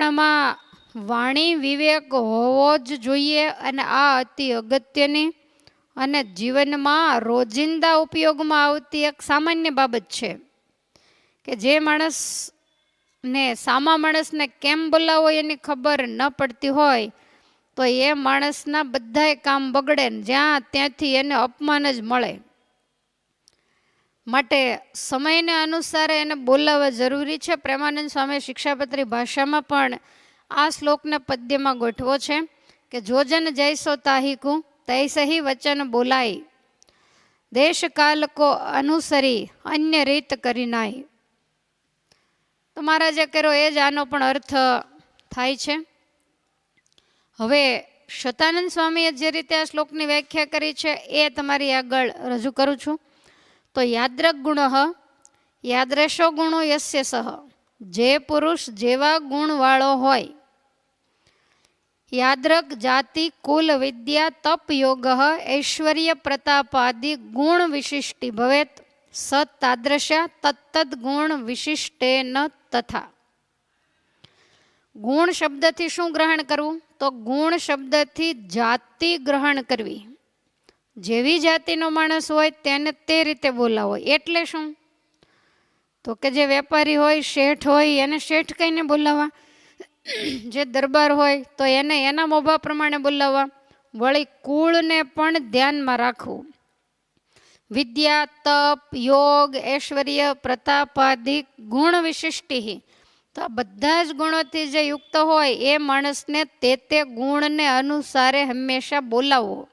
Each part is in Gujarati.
આપણામાં વાણી વિવેક હોવો જ જોઈએ અને આ અતિ અગત્યની અને જીવનમાં રોજિંદા ઉપયોગમાં આવતી એક સામાન્ય બાબત છે કે જે માણસને સામા માણસને કેમ બોલાવો એની ખબર ન પડતી હોય, તો એ માણસના બધાય કામ બગડે ને જ્યાં ત્યાંથી એને અપમાન જ મળે. માટે સમયને અનુસાર એને બોલાવવા જરૂરી છે. પ્રેમાનંદ સ્વામી શિક્ષાપત્રી ભાષામાં પણ આ શ્લોકને પદ્યમાં ગોઠવો છે કે, જોજન જૈસો તાહિકું, તૈસહી વચન બોલાય દેશ કાલ કો અનુસરી, અન્ય રીત કરી નાય તો મહારાજે કર્યો, એ જ આનો પણ અર્થ થાય છે. હવે શતાનંદ સ્વામીએ જે રીતે આ શ્લોકની વ્યાખ્યા કરી છે, એ તમારી આગળ રજૂ કરું છું. તો યાદ્રક ગુણ યાદ્રેશો ગુણો યસ્ય સહ. જે પુરુષ જેવા ગુણવાળો હોય. યાદ્રક જાતિ, કુલ, વિદ્યા, તપ, યોગ, ઐશ્વર્ય પ્રતાપાદિ ગુણ વિશિષ્ટિ ભવેત. સતાદ્રશા તત્તદ ગુણ વિશિષ્ટે ન તથા. ગુણ શબ્દથી શું ગ્રહણ કરવું? તો ગુણ શબ્દથી જાતિ ગ્રહણ કરવી. જેવી જાતિનો માણસ હોય તેને તે રીતે બોલાવો. એટલે શું? તો કે જે વેપારી હોય, શેઠ હોય, એને શેઠ કહીને બોલાવવા જે દરબાર હોય, તો એને એના મોભા પ્રમાણે બોલાવવા વળી કુળને પણ ધ્યાનમાં રાખવું. વિદ્યા, તપ, યોગ, ઐશ્વર્ય પ્રતાપાદિક ગુણ વિશિષ્ટિ. તો આ બધા જ ગુણોથી જે યુક્ત હોય, એ માણસને તે તે ગુણને અનુસારે હંમેશા બોલાવવો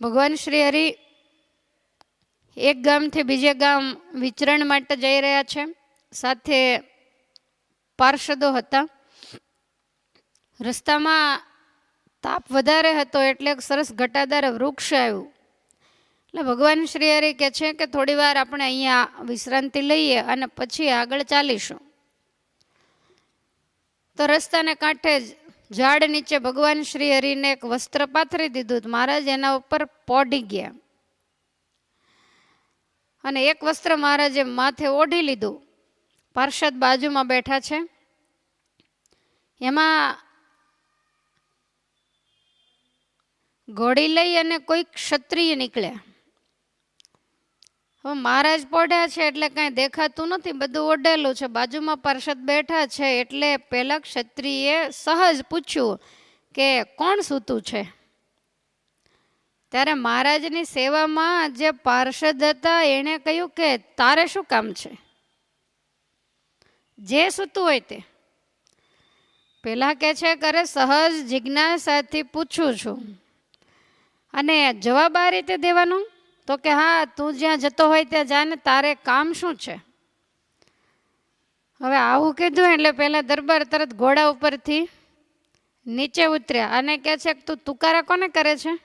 ભગવાન શ્રી હરિ એક ગામથી બીજે ગામ વિચરણ માટે જઈ રહ્યા છે. સાથે પાર્ષદો હતા. રસ્તામાં તાપ વધારે હતો એટલે એક સરસ ઘટાદાર વૃક્ષ આવ્યું. એટલે ભગવાન શ્રી હરિ કહે છે કે થોડી વાર આપણે અહીંયા વિશ્રાંતિ લઈએ અને પછી આગળ ચાલીશું. તો રસ્તાને કાંઠે જ ઝાડ નીચે ભગવાન શ્રી હરિને એક વસ્ત્ર પાથરી દીધું મહારાજ એના ઉપર પોડી ગયા. અને એક વસ્ત્ર મહારાજે માથે ઓઢી લીધું. પાર્ષદ બાજુમાં બેઠા છે. એમાં ઘોડી લઈ અને કોઈ ક્ષત્રિય નીકળ્યા. મહારાજ પોઢ્યા છે એટલે કાંઈ દેખાતું નથી, બધું ઓઢેલું છે. બાજુમાં પાર્ષદ બેઠા છે એટલે પેલા ક્ષત્રિયે સહજ પૂછ્યું કે કોણ સૂતું છે? ત્યારે મહારાજની સેવામાં જે પાર્ષદ હતા એણે કહ્યું કે તારે શું કામ છે? જે સૂતું હોય તે. પેલા કે છે કરે સહજ જિજ્ઞાસાથી પૂછું છું. અને જવાબ આ રીતે દેવાનો? તો કે, હા, તું જ્યાં જતો હોય ત્યાં જાય ને, તારે કામ શું છે? હવે આવું કીધું એટલે પહેલાં દરબાર તરત ઘોડા ઉપરથી નીચે ઉતર્યા અને કહે છે કે તું તુકારા કોને કરે છે?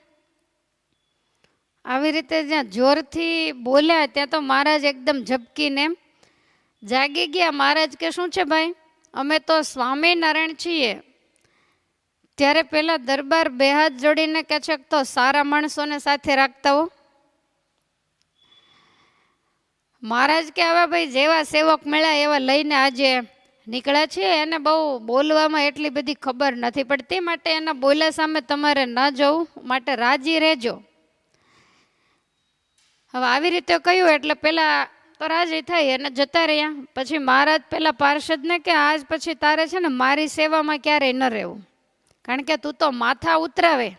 આવી રીતે જ્યાં જોરથી બોલ્યા, ત્યાં તો મહારાજ એકદમ ઝબકીને જાગી ગયા, મહારાજ કે, શું છે ભાઈ? અમે તો સ્વામિનારાયણ છીએ. ત્યારે પહેલાં દરબાર બે હાથ જોડીને કહે છે, તો સારા માણસોને સાથે રાખતા હો. મહારાજ કે, હવે ભાઈ જેવા સેવક મળ્યા એવા લઈને આજે નીકળ્યા છે એને બહુ બોલવામાં એટલી બધી ખબર નથી પડતી. માટે એના બોલ્યા સામે તમારે ન જવું, માટે રાજી રહેજો. હવે આવી રીતે કહ્યું, એટલે પેલા તો રાજી થઈ અને જતા રહ્યા. પછી મહારાજ પેલા પાર્ષદને કે, આજ પછી તારે છે ને મારી સેવામાં ક્યારેય ન રહેવું. કારણ કે તું તો માથા ઉતરાવે.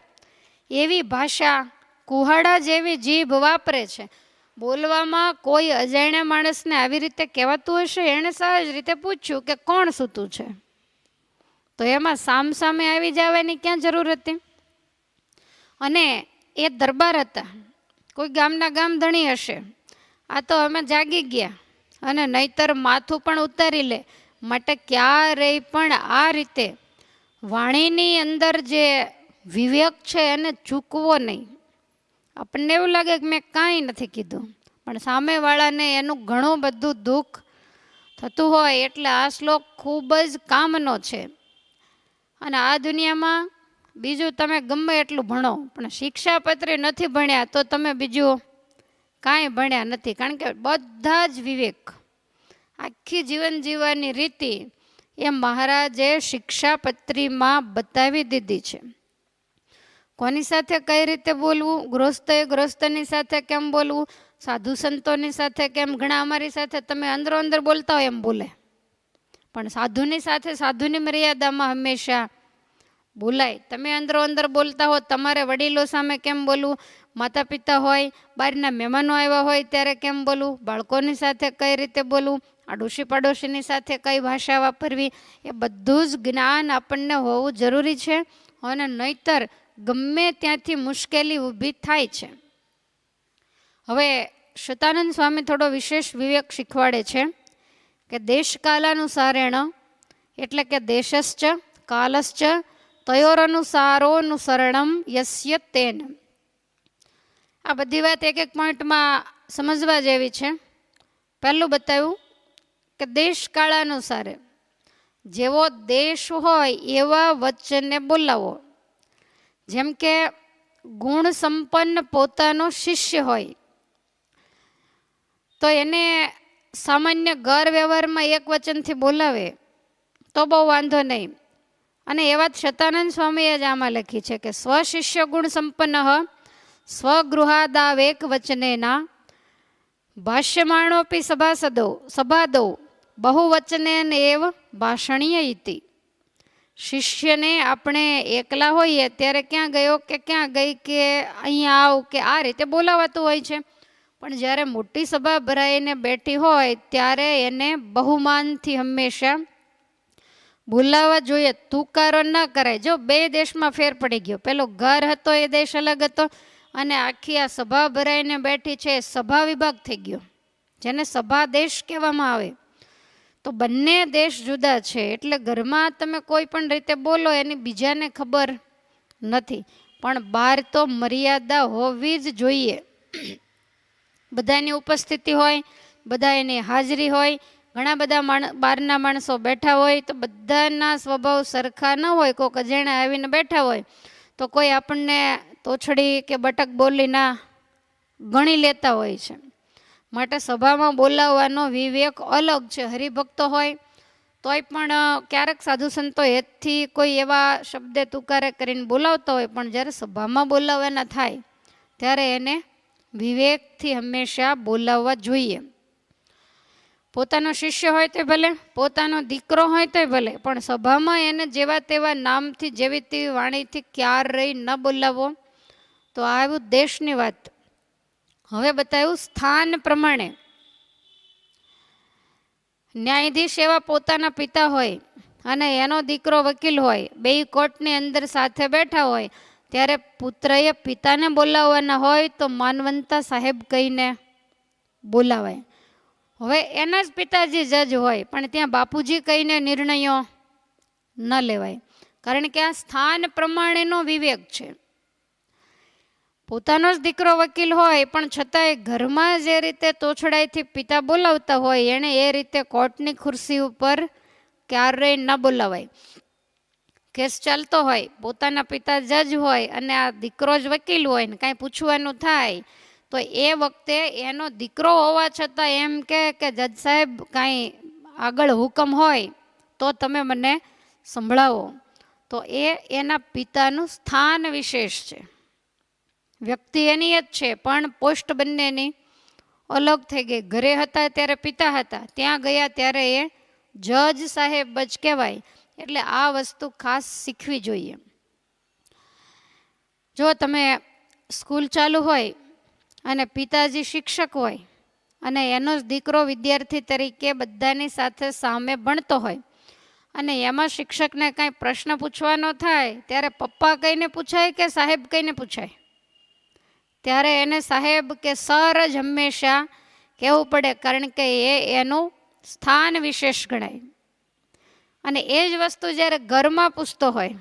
એવી ભાષા કુહાડા જેવી જીભ વાપરે છે. બોલવામાં કોઈ અજાણ્યા માણસને આવી રીતે કહેવાતું હશે? એણે સહજ રીતે પૂછ્યું કે કોણ સૂતું છે? તો એમાં સામ સામે આવી જવાની ક્યાં જરૂર હતી? અને એ દરબાર હતા. કોઈ ગામના ગામ ધણી હશે. આ તો અમે જાગી ગયા. અને નહીતર માથું પણ ઉતારી લે. માટે ક્યારેય પણ આ રીતે વાણીની અંદર જે વિવેક છે એને ચૂકવો નહીં. આપણને એવું લાગે કે મેં કાંઈ નથી કીધું. પણ સામેવાળાને એનું ઘણું બધું દુઃખ થતું હોય એટલે આ શ્લોક ખૂબ જ કામનો છે. અને આ દુનિયામાં બીજું તમે ગમે એટલું ભણો, પણ શિક્ષાપત્રી નથી ભણ્યા તો તમે બીજું કાંઈ ભણ્યા નથી. કારણ કે બધા જ વિવેક, આખી જીવન જીવવાની રીતિ એ મહારાજે શિક્ષાપત્રીમાં બતાવી દીધી છે. કોની સાથે કઈ રીતે બોલવું? ગ્રસ્તએ ગ્રસ્તની સાથે કેમ બોલવું? સાધુ સંતોની સાથે કેમ? ઘણા અમારી સાથે તમે અંદરો અંદર બોલતા હોય એમ બોલે. પણ સાધુની સાથે સાધુની મર્યાદામાં હંમેશા બોલાય. તમે અંદરો અંદર બોલતા હો, તમારે વડીલો સામે કેમ બોલવું? માતા પિતા હોય, બહારના મહેમાનો આવ્યા હોય ત્યારે કેમ બોલવું? બાળકોની સાથે કઈ રીતે બોલવું? આડોશી પાડોશીની સાથે કઈ ભાષા વાપરવી? એ બધું જ જ્ઞાન આપણને હોવું જરૂરી છે. અને નહીતર ગમે ત્યાંથી મુશ્કેલી ઊભી થાય છે. હવે શતાનંદ સ્વામી થોડો વિશેષ વિવેક શીખવાડે છે કે દેશકાલાનુસારેણ એટલે કે દેશશ્ચ કાલશ્ચ તયોરનુસારોનુસરણમ યસ્ય તેન. આ બધી વાત એક એક પોઈન્ટમાં સમજવા જેવી છે. પહેલું બતાવ્યું કે દેશકાળાનુસારે જેવો દેશ હોય એવા વચને બોલાવો. જેમ કે ગુણ સંપન્ન પોતાનો શિષ્ય હોય, તો એને સામાન્ય ઘર વ્યવહારમાં એક વચનથી બોલાવે, તો બહુ વાંધો નહીં. અને એ વાત શતાનંદ સ્વામીએ જ આમાં લખી છે કે, સ્વશિષ્ય ગુણ સંપન્ન સ્વગૃહાદાવેક વચનેના ભાષ્યમાણોપી સભાસદો, સભાદો બહુવચનેન એવ ભાષણીય ઇતિ શિષ્યને આપણે એકલા હોઈએ, ત્યારે ક્યાં ગયો કે ક્યાં ગઈ કે અહીંયા આવ કે આ રીતે બોલાવાતું હોય છે. પણ જ્યારે મોટી સભા ભરાઈને બેઠી હોય, ત્યારે એને બહુમાનથી હંમેશા બોલાવવા જોઈએ. તુકારો ન કરાય. જો બે દેશમાં ફેર પડી ગયો, પેલો ઘર હતો, એ દેશ અલગ હતો, અને આખી આ સભા ભરાઈને બેઠી છે સભા વિભાગ થઈ ગયો, જેને સભા દેશ કહેવામાં આવે. તો બંને દેશ જુદા છે. એટલે ઘરમાં તમે કોઈ પણ રીતે બોલો, એની બીજાને ખબર નથી. પણ બહાર તો મર્યાદા હોવી જ જોઈએ. બધાની ઉપસ્થિતિ હોય, બધા એની હાજરી હોય, ઘણા બધા માણ, બહારના માણસો બેઠા હોય, તો બધાના સ્વભાવ સરખા ન હોય. કોઈક અજાણે આવીને બેઠા હોય, તો કોઈ આપણને તોછડી કે બટક બોલીના ગણી લેતા હોય છે. માટે સભામાં બોલાવવાનો વિવેક અલગ છે. હરિભક્તો હોય તોય પણ ક્યારેક સાધુ સંતો હેતથી કોઈ એવા શબ્દે તુકારે કરીને બોલાવતા હોય, પણ જ્યારે સભામાં બોલાવવાના થાય, ત્યારે એને વિવેકથી હંમેશા બોલાવવા જોઈએ. પોતાનો શિષ્ય હોય તો ભલે, પોતાનો દીકરો હોય તો ભલે, પણ સભામાં એને જેવા તેવા નામથી, જેવી તેવી વાણીથી ક્યારેય ન બોલાવો, તો આવું દેશની વાત. હવે બતાવ્યું સ્થાન પ્રમાણે. ન્યાયાધીશ એવા પોતાના પિતા હોય અને એનો દીકરો વકીલ હોય, બે કોર્ટની અંદર સાથે બેઠા હોય, ત્યારે પુત્રએ પિતાને બોલાવવાના હોય તો માનવંતા સાહેબ કહીને બોલાવાય. હવે એના જ પિતાજી જજ હોય, પણ ત્યાં બાપુજી કહીને નિર્ણયો ન લેવાય. કારણ કે આ સ્થાન પ્રમાણેનો વિવેક છે. પોતાનો જ દીકરો વકીલ હોય, પણ છતાંય ઘરમાં જે રીતે તોછડાઈથી પિતા બોલાવતા હોય, એણે એ રીતે કોર્ટની ખુરશી ઉપર ક્યારેય ન બોલાવાય. કેસ ચાલતો હોય, પોતાના પિતા જજ હોય અને આ દીકરો જ વકીલ હોય ને કાંઈ પૂછવાનું થાય, તો એ વખતે એનો દીકરો હોવા છતાં એમ કે કે જજ સાહેબ કાંઈ આગળ હુકમ હોય, તો તમે મને સંભળાવો. તો એ એના પિતાનું સ્થાન વિશેષ છે. વ્યક્તિ એની જ છે, પણ પોસ્ટ બંનેની અલગ થઈ ગઈ. ઘરે હતા ત્યારે પિતા હતા, ત્યાં ગયા ત્યારે એ જજ સાહેબ જ કહેવાય. એટલે આ વસ્તુ ખાસ શીખવી જોઈએ. જો તમે સ્કૂલ ચાલુ હોય અને પિતાજી શિક્ષક હોય અને એનો જ દીકરો વિદ્યાર્થી તરીકે બધાની સાથે સામે ભણતો હોય અને એમાં શિક્ષકને કાંઈ પ્રશ્ન પૂછવાનો થાય, ત્યારે પપ્પા કહીને પૂછાય કે સાહેબ કહીને પૂછાય? ત્યારે એને સાહેબ કે, સર જ હંમેશા કહેવું પડે, કારણ કે એ એનું સ્થાન વિશેષ ગણાય. અને એ જ વસ્તુ જ્યારે ઘરમાં પૂછતો હોય,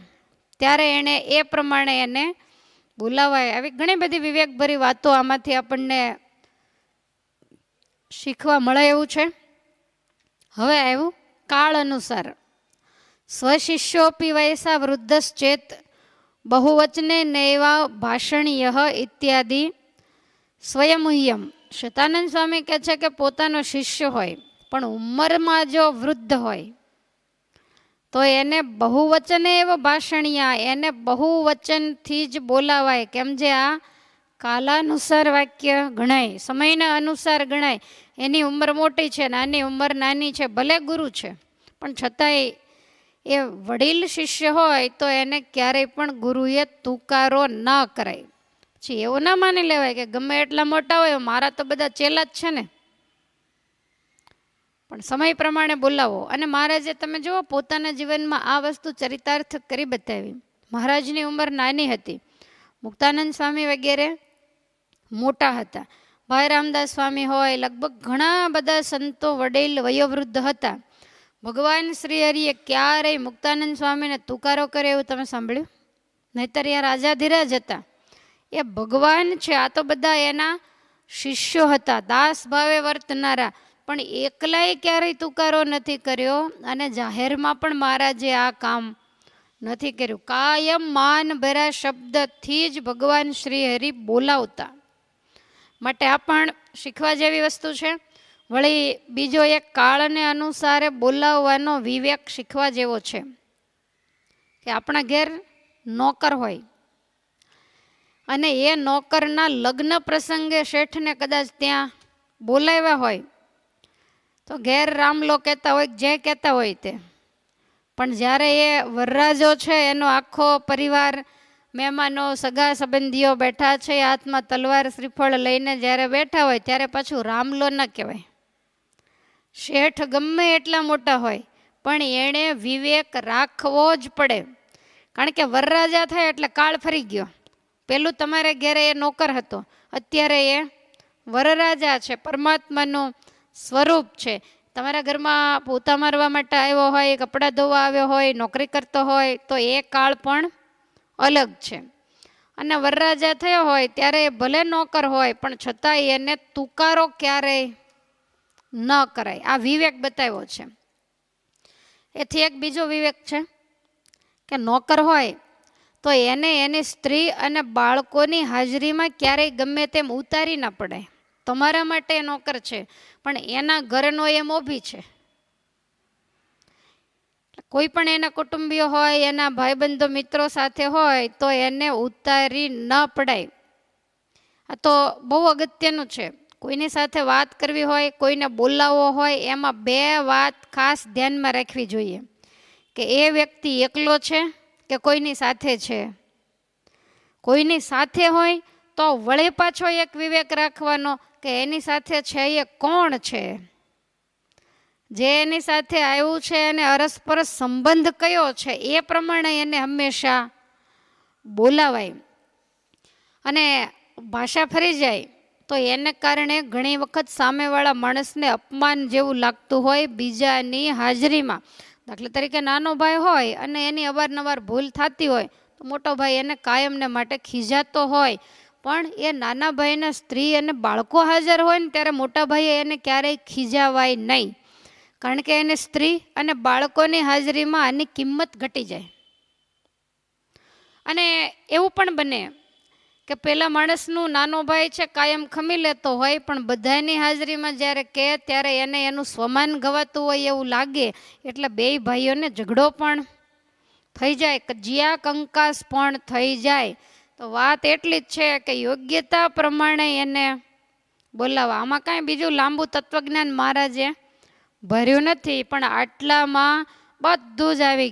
ત્યારે એણે એ પ્રમાણે એને બોલાવાય. આવી ઘણી બધી વિવેકભરી વાતો આમાંથી આપણને શીખવા મળે એવું છે. હવે આવ્યું કાળ અનુસાર. સ્વશિષ્યોપી વયસા વૃદ્ધશ્ચેત બહુવચને નૈવા ભાષણીય ઇત્યાદિ સ્વયંહ્યમ શતાનંદ સ્વામી કહે છે કે પોતાનો શિષ્ય હોય પણ ઉંમરમાં જો વૃદ્ધ હોય તો એને બહુવચને એવો ભાષણિયા એને બહુવચનથી જ બોલાવાય કેમ જે આ કાલાનુસાર વાક્ય ગણાય સમયના અનુસાર ગણાય એની ઉંમર મોટી છે નાની ઉંમર નાની છે ભલે ગુરુ છે પણ છતાંય એ વડીલ શિષ્ય હોય તો એને ક્યારેય પણ ગુરુએ તુકારો ન કરાય. પછી એવું ના માની લેવાય કે ગમે એટલા મોટા હોય, મારા તો બધા ચેલા જ છે ને. પણ સમય પ્રમાણે બોલાવો. અને મહારાજે તમે જુઓ, પોતાના જીવનમાં આ વસ્તુ ચરિતાર્થ કરી બતાવી. મહારાજની ઉંમર નાની હતી. મુક્તાનંદ સ્વામી વગેરે મોટા હતા. ભાઈ રામદાસ સ્વામી હોય, લગભગ ઘણા બધા સંતો વડીલ વયોવૃદ્ધ હતા. ભગવાન શ્રી હરિએ ક્યારેય મુક્તાનંદ સ્વામીને તુકારો કરે એવું તમે સાંભળ્યું? નહીતર એ રાજાધીરાજ હતા. એ ભગવાન છે, આ તો બધા એના શિષ્યો હતા, દાસ ભાવે વર્તનારા. પણ એકલાય ક્યારેય તુકારો નથી કર્યો અને જાહેરમાં પણ મહારાજે આ કામ નથી કર્યું. કાયમ માન ભરા શબ્દથી જ ભગવાન શ્રી હરિ બોલાવતા. માટે આ પણ શીખવા જેવી વસ્તુ છે. વળી બીજો એક કાળને અનુસારે બોલાવવાનો વિવેક શીખવા જેવો છે કે આપણા ઘેર નોકર હોય અને એ નોકરના લગ્ન પ્રસંગે શેઠને કદાચ ત્યાં બોલાવ્યા હોય તો ઘેર રામલો કહેતા હોય જે કહેતા હોય તે. પણ જ્યારે એ વરરાજો છે, એનો આખો પરિવાર, મહેમાનો, સગા સંબંધીઓ બેઠા છે, હાથમાં તલવાર, શ્રીફળ લઈને જ્યારે બેઠા હોય, ત્યારે પાછું રામલો ન કહેવાય. શેઠ ગમે એટલા મોટા હોય, પણ એણે વિવેક રાખવો જ પડે. કારણ કે વરરાજા થાય એટલે કાળ ફરી ગયો. પેલું તમારે ઘેરે એ નોકર હતો. અત્યારે એ વરરાજા છે, પરમાત્માનું સ્વરૂપ છે. તમારા ઘરમાં પોતા મારવા માટે આવ્યો હોય, કપડાં ધોવા આવ્યો હોય, નોકરી કરતો હોય, તો એ કાળ પણ અલગ છે. અને વરરાજા થયો હોય ત્યારે એ ભલે નોકર હોય, પણ છતાંય એને તુકારો ક્યારેય ન કરાય. આ વિવેક બતાવ્યો છે. એથી એક બીજો વિવેક છે કે નોકર હોય તો એને એની સ્ત્રી અને બાળકોની હાજરીમાં ક્યારેય ગમે તેમ ઉતારી ના પડે. તમારા માટે નોકર છે, પણ એના ઘરનો એ મોભી છે. કોઈ પણ એના કુટુંબીઓ હોય, એના ભાઈબંધો, મિત્રો સાથે હોય તો એને ઉતારી ન પડાય. આ તો બહુ અગત્યનું છે. કોઈની સાથે વાત કરવી હોય, કોઈને બોલાવવો હોય, એમાં બે વાત ખાસ ધ્યાનમાં રાખવી જોઈએ. કે એ વ્યક્તિ એકલો છે કે કોઈની સાથે છે? કોઈની સાથે હોય તો વળે પાછો એક વિવેક રાખવાનો કે એની સાથે છે એ કોણ છે? જે એની સાથે આવ્યું છે અને અરસપરસ સંબંધ કયો છે? એ પ્રમાણે એને હંમેશા બોલાવાય. અને ભાષા ફરી જાય. તો એને કારણે ઘણી વખત સામેવાળા માણસને અપમાન જેવું લાગતું હોય બીજાની હાજરીમાં. દાખલા તરીકે નાનો ભાઈ હોય અને એની અવારનવાર ભૂલ થતી હોય, તો મોટો ભાઈ એને કાયમને માટે ખીજાતો હોય. પણ એ નાના ભાઈના સ્ત્રી અને બાળકો હાજર હોય ને ત્યારે મોટા ભાઈએ એને ક્યારેય ખીજાવાય નહીં. કારણ કે એને સ્ત્રી અને બાળકોની હાજરીમાં આની કિંમત ઘટી જાય. અને એવું પણ બને કે પેલા માણસનું નાનો ભાઈ છે, કાયમ ખમી લેતો હોય, પણ બધાની હાજરીમાં જ્યારે કહે ત્યારે એને એનું સ્વમાન ગવાતું હોય એવું લાગે, એટલે બે ભાઈઓને ઝઘડો પણ થઈ જાય કજિયા કંકાસ પણ થઈ જાય. તો વાત એટલી જ છે કે યોગ્યતા પ્રમાણે એને બોલાવવા. આમાં કાંઈ બીજું લાંબુ તત્વજ્ઞાન મહારાજે ભર્યું નથી, પણ આટલામાં બધું જ આવી